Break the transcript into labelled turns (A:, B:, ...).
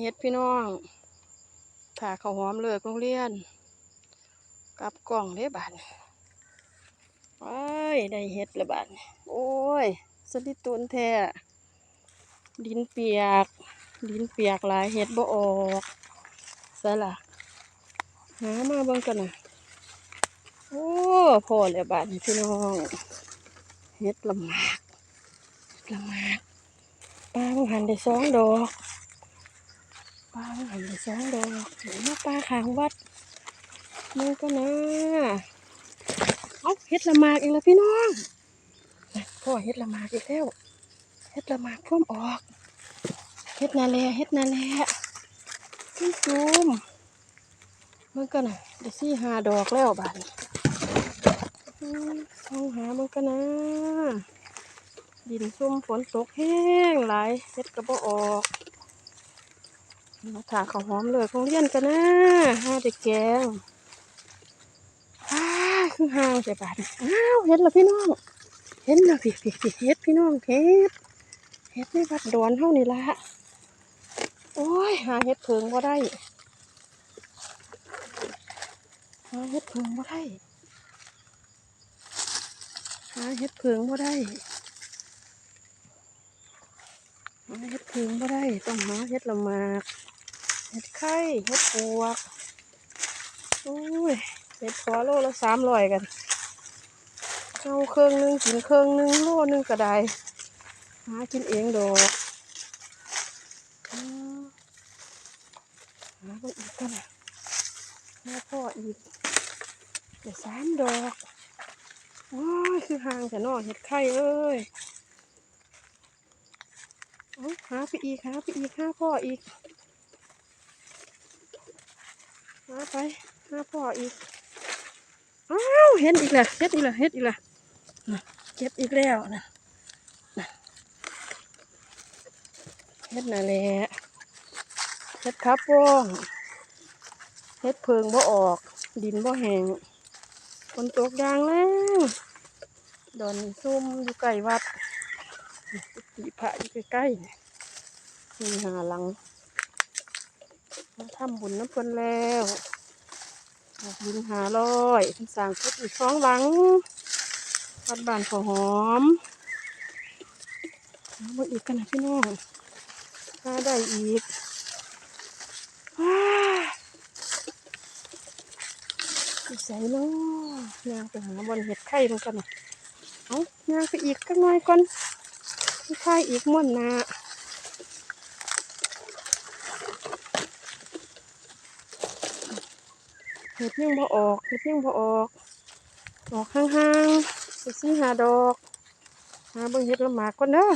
A: เฮ็ดพี่น้องถ่าข้าวหอมเลิกโรงเรียนกลับกล่องเด้บาดนี้ไปได้เฮ็ดและบาดโอ้ยสลิตุนแท้ดินเปียก ดินเปียกหลายเฮ็ดบ่ออกใส่ละหามาเบิ่งกันนะโอ้พอแล้วบาดพี่น้องเฮ็ดละมากละมากปลาหันได้สองดอก ปลาหันได้สองดอกห็นมาปลาขางวัดมึงก็นะเอาเฮ็ดละมากอีกแล้วพี่น้องนะพ่อเฮ็ดละมากอีกแล้วเฮ็ดละมากพ่มออกเฮ็ดนาแลเฮ็ดนาแลจุ้มจุ้มมึงก็นะได้สี่หาดอกแล้วบาดนี้อืมองหามันกันนะดินซุ่มฝนตกแห้งหลายเฮ็ดกระบอออก มาถาข้าวหอมเลยของเรียนกันนะห้าเด็กแกงอ้าคือห่างใส่บาทนี่อ้าวเห็นล้วพี่น้อง เห็นล้วพี่พี่พี่เฮ็ดพี่น้องเฮ็ดเฮ็ดในวัดดอนเท่านี่ละโอ้ยหาเฮ็ดเพิงบ่ได้หาเฮ็ดเพิงบ่ได้หาเห็ดเพิงบ่ได้หาเห็ดเพิงบ่ได้ต้องหาเห็ดละมาก เห็ดไข่เห็ดปวกโอ้ยเห็ดพอโลละสามร้อยกันเอาเครื่องหนึงกินเครื่องหนึงโลหนึงก็ได้หากินเองดอกหาไปอีกกันะหาพ่ออีกเดี๋ยวสามดอกโอ้ยคือห่างแต่นอกเห็ดไข่เอ้ยเอหาไปอีกหาไปอีกหาพ่ออีก หาไปหาพ่ออีก อ้าวเห็นอีกแล้วเห็ดอีกแล้วเห็ดอีกแล้วนะเก็บอีกแล้วนะเห็ดนั่นแหละเห็ดครับป้องเห็ดเพิงบ่ออก ดินบ่แห้งฝนตกยางแล้วดอนซุ่มอยู่ใกล้วัดปีพระอยู่ใกล้ๆนี่มีหาหลัง มาทำบุญน้ำเพิ่นแล้วบุญหาร้อยเพิ่นสางพุทธอีกสองหลังวัดบ้านขอหอมเอามาอีกกันนะพี่น้องหาได้อีกว้าใส่เนาะนางไปหาบนเห็ดไข่มันกันนะเอาย่างไปอีกกันหน่อยก่อนไม่อีกม่วนนา เห็ดยังบ่ออกเห็ดยังบ่ออกออกห่างๆไปซื้อหาดอกหาเบิ่งเห็ดละหมากก่อนเด้อ